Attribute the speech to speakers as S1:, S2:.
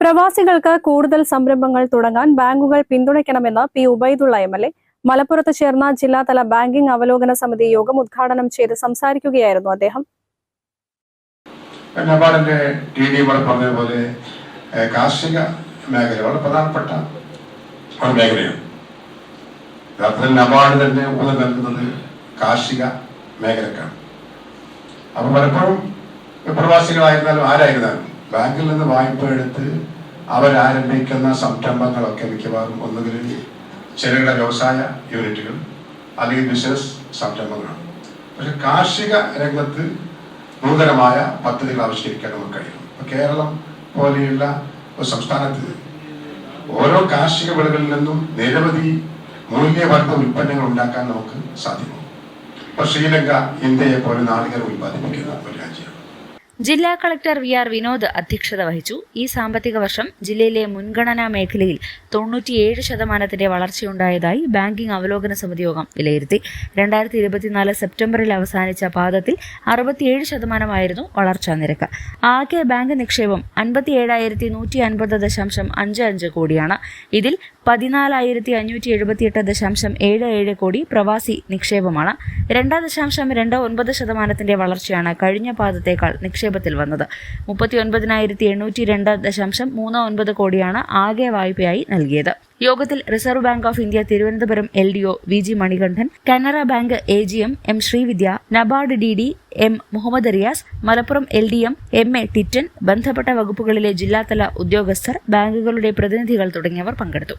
S1: പ്രവാസികൾക്ക് കൂടുതൽ സംരംഭങ്ങൾ തുടങ്ങാൻ ബാങ്കുകൾ പിന്തുണയ്ക്കണമെന്ന് പി ഉബൈദുള്ള എം എൽ മലപ്പുറത്ത് ചേർന്ന ജില്ലാതല ബാങ്കിംഗ് അവലോകന സമിതി യോഗം ഉദ്ഘാടനം ചെയ്ത് സംസാരിക്കുകയായിരുന്നു അദ്ദേഹം
S2: നബാർഡിന്റെ ടി ഡി പറഞ്ഞതുപോലെ കാർഷിക മേഖല വളരെ പ്രധാനപ്പെട്ട ഒരു മേഖലയാണ് യഥാർത്ഥത്തിൽ നബാർഡ് തന്നെ ഊന്നൽ നൽകുന്നത് കാർഷിക മേഖലക്കാണ് അപ്പൊ പലപ്പോഴും പ്രവാസികളായിരുന്നാലും ആരായിരുന്നാലും ബാങ്കിൽ നിന്ന് വായ്പ എടുത്ത് അവരാരംഭിക്കുന്ന സംരംഭങ്ങളൊക്കെ മിക്കവാറും ഒന്നുകിൽ ചെറുകിട വ്യവസായ യൂണിറ്റുകൾ അല്ലെങ്കിൽ ബിസിനസ് സംരംഭങ്ങളാണ് പക്ഷെ കാർഷിക രംഗത്ത് നൂതനമായ പദ്ധതികൾ ആവിഷ്കരിക്കാൻ നമുക്ക് കഴിയും കേരളം പോലെയുള്ള ഒരു സംസ്ഥാനത്ത് ഓരോ കാർഷിക വിളകളിൽ നിന്നും നിരവധി മൂല്യവർദ്ധ ഉൽപ്പന്നങ്ങൾ ഉണ്ടാക്കാൻ നമുക്ക് സാധിക്കും ഇപ്പൊ ശ്രീലങ്ക ഇന്ത്യയെ പോലെ നാളികർ ഉൽപ്പാദിപ്പിക്കുന്ന ഒരു രാജ്യമാണ്
S1: ജില്ലാ കളക്ടർ വി ആർ വിനോദ് അധ്യക്ഷത വഹിച്ചു ഈ സാമ്പത്തിക വർഷം ജില്ലയിലെ മുൻഗണനാ മേഖലയിൽ തൊണ്ണൂറ്റിയേഴ് ശതമാനത്തിന്റെ വളർച്ചയുണ്ടായതായി ബാങ്കിംഗ് അവലോകന സമിതി യോഗം വിലയിരുത്തി രണ്ടായിരത്തി ഇരുപത്തിനാല് സെപ്റ്റംബറിൽ അവസാനിച്ച പാദത്തിൽ അറുപത്തിയേഴ് ശതമാനമായിരുന്നു വളർച്ചാ നിരക്ക് ആകെ ബാങ്ക് നിക്ഷേപം അൻപത്തിയേഴായിരത്തി നൂറ്റി അൻപത് ദശാംശം അഞ്ച് അഞ്ച് കോടിയാണ് ഇതിൽ പതിനാലായിരത്തി അഞ്ഞൂറ്റി എട്ട് ദശാംശം ഏഴ് ഏഴ് കോടി പ്രവാസി നിക്ഷേപമാണ് രണ്ട് ദശാംശം രണ്ട് ഒൻപത് ശതമാനത്തിന്റെ വളർച്ചയാണ് കഴിഞ്ഞ പാദത്തേക്കാൾ നിക്ഷേപത്തിൽ വന്നത് മുപ്പത്തി ഒൻപതിനായിരത്തി എണ്ണൂറ്റി രണ്ട് ദശാംശം മൂന്ന് ഒൻപത് കോടിയാണ് ആകെ വായ്പയായി നൽകിയത് യോഗത്തിൽ Reserve Bank of India Thiruvananthapuram L D O V G Manikandan Canara Bank A G M M Srividya NABARD D D M Muhammad Riyas Malappuram L D M M A Tittan ബന്ധപ്പെട്ട വകുപ്പുകളിലെ ജില്ലാതല ഉദ്യോഗസ്ഥർ ബാങ്കുകളുടെ പ്രതിനിധികൾ തുടങ്ങിയവർ പങ്കെടുത്തു